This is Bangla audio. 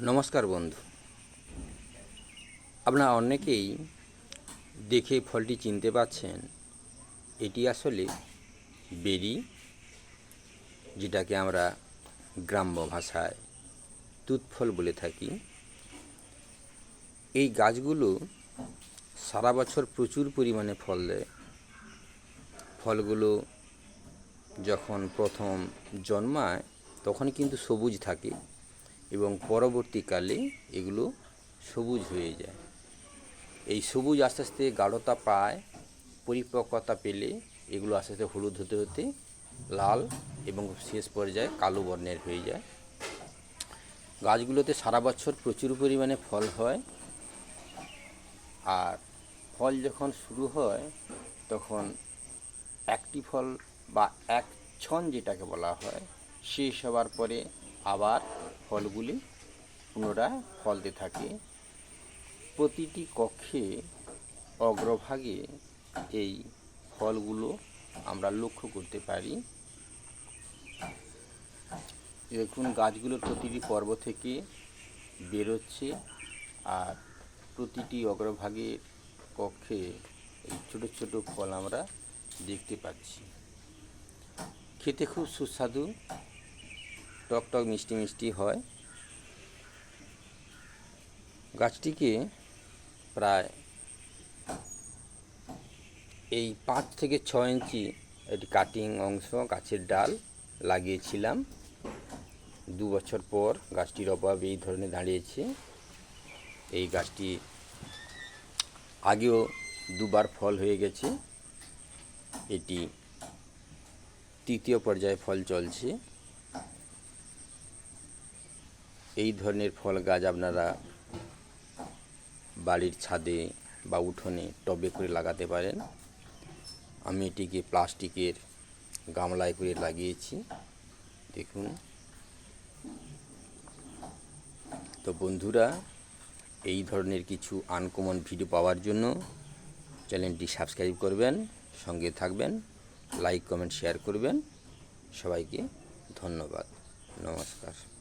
নমস্কার বন্ধু। আপনারা অনেকেই দেখে ফলটি চিনতে পাচ্ছেন। এটি আসলে বেরি, যেটাকে আমরা গ্রাম্য ভাষায় তুত ফল বলে থাকি। এই গাছগুলো সারা বছর প্রচুর পরিমাণে ফল দেয়। ফলগুলো যখন প্রথম জন্মায়, তখন কিন্তু সবুজ থাকে। এবং পরবর্তীকালে এগুলো সবুজ হয়ে যায়। এই সবুজ আস্তে আস্তে গাঢ়তা পায়, পরিপক্কতা পেলে এগুলো আস্তে আস্তে হলুদ হতে হতে লাল এবং শেষ পর্যায়ে কালো বর্ণের হয়ে যায়। গাছগুলোতে সারা বছর প্রচুর পরিমাণে ফল হয় আর ফল যখন শুরু হয় তখন একটি ফল বা এক ছন যেটাকে বলা হয় শেষ হওয়ার পরে আবার ফলগুলি পুনরায় ফলতে থাকে। প্রতিটি কক্ষে অগ্রভাগে এই ফলগুলো আমরা লক্ষ্য করতে পারি। দেখুন গাছগুলোর প্রতিটি পর্ব থেকে বেরোচ্ছে আর প্রতিটি অগ্রভাগের কক্ষে এই ছোট ছোট ফল আমরা দেখতে পাচ্ছি। খেতে খুব সুস্বাদু টক টক মিষ্টি মিষ্টি হয়। গাছটিকে প্রায় এই পাঁচ থেকে ছ ইঞ্চি একটি কাটিং অংশ, গাছের ডাল লাগিয়েছিলাম। দু বছর পর গাছটির অভাব এই ধরনের দাঁড়িয়েছে। এই গাছটি আগেও দুবার ফল হয়ে গেছে। এটি তৃতীয় পর্যায়ে ফল চলছে। এই ধরনের ফল গাছ আপনারা বাড়ির ছাদে বা উঠোনে টবে করে লাগাতে পারেন। আমি এটিকে প্লাস্টিকের গামলায় করে লাগিয়েছি। দেখুন। তো বন্ধুরা, এই ধরনের কিছু আনকমন ভিডিও পাওয়ার জন্য চ্যানেলটি সাবস্ক্রাইব করবেন, সঙ্গে থাকবেন, লাইক, কমেন্ট, শেয়ার করবেন। সবাইকে ধন্যবাদ। নমস্কার।